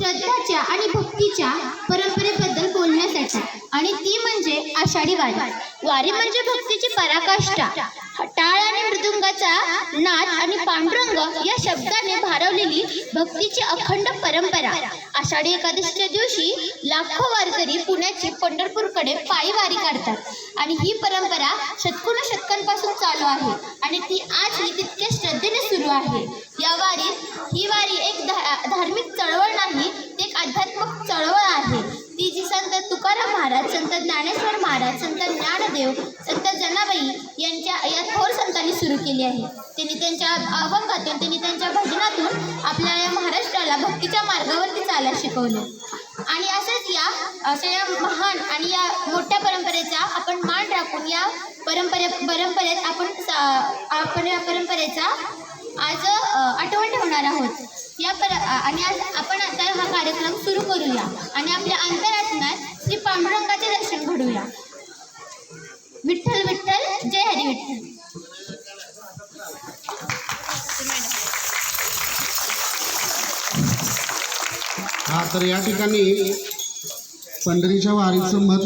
श्रद्धाच्या आणि भक्तीच्या परंपरेबद्दल बोलण्यासाठी. आणि ती म्हणजे आषाढी वारी. वारी म्हणजे भक्तीची पराकाष्ठा. टाळ आणि मृदुंगाचा नाद आणि पांडुरंग या शब्दाने भारवलेली भक्तीची अखंड परंपरा. आषाढी एकादशीच्या दिवशी लाखो वारकरी पुण्याची पंढरपूरकडे पायी वारी काढतात. आणि ही परंपरा शतकोनशतकांपासून चालू आहे. आणि ती आजही तितक्या श्रद्धेने सुरू आहे. या वारीत ही वारी एक धा धार्मिक चळवळ नाही महाराज संत ज्ञानेश्वर महाराज संत ज्ञानदेव संत जनाबाई यांच्या या थोर संतांनी सुरू केली आहे. त्यांनी त्यांच्या अभंगातून त्यांनी त्यांच्या भजनातून आपल्या या महाराष्ट्राला भक्तीच्या मार्गावरती चालायला शिकवले. आणि असंच या अशा या महान आणि या मोठ्या परंपरेचा आपण मान राखून या परंपरे परंपरेत आपण आपण या परंपरेचा आज आठवण ठेवणार आहोत. या पर आणि आज आपण आता हा कार्यक्रम सुरू करूया. आणि आपल्या अंतरात्म्यात पांडुरंगाचे दर्शन घडूया. विठ्ठल विठ्ठल जय हरी विठ्ठल. हा तर या ठिकाणी पंढरीच्या वारीचं महत्त्व